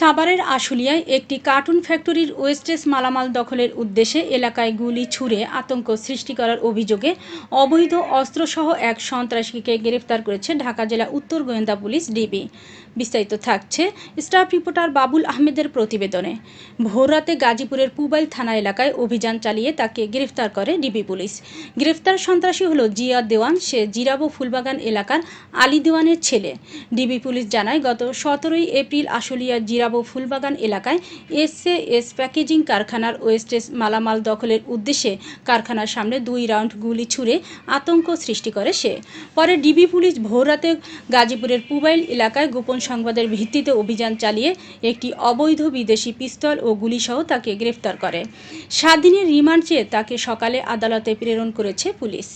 সাভারের আশুলিয়ায় একটি কার্টুন ফ্যাক্টরির ওয়েস্টেজ মালামাল দখলের উদ্দেশ্যে এলাকায় গুলি ছুড়ে আতঙ্ক সৃষ্টি করার অভিযোগে অবৈধ অস্ত্রসহ এক সন্ত্রাসীকে গ্রেফতার করেছে ঢাকা জেলা উত্তর গোয়েন্দা পুলিশ ডিবি। বিস্তারিত থাকছে স্টাফ রিপোর্টার বাবুল আহমেদের প্রতিবেদনে। ভোররাতে গাজীপুরের পুবাইল থানা এলাকায় অভিযান চালিয়ে তাকে গ্রেফতার করে ডিবি পুলিশ। গ্রেফতার সন্ত্রাসী হলো জিয়া দেওয়ান। সে জিরাবো ফুলবাগান এলাকার আলী দেওয়ানের ছেলে। ডিবি পুলিশ জানায়, গত সতেরোই এপ্রিল আশুলিয়া জিরাবো ফুলবাগান এলাকায় এসএ এস প্যাকেজিং কারখানার ওয়েস্টেজ মালামাল দখলের উদ্দেশ্যে কারখানার সামনে দুই রাউন্ড গুলি ছুড়ে আতঙ্ক সৃষ্টি করে সে। পরে ডিবি পুলিশ ভোররাতে গাজীপুরের পুবাইল এলাকায় গোপন সংবাদের ভিত্তিতে অভিযান চালিয়ে একটি অবৈধ বিদেশি পিস্তল ও গুলিসহ তাকে গ্রেফতার করে। সাত দিনের রিমান্ড চেয়ে তাকে সকালে আদালতে প্রেরণ করেছে পুলিশ।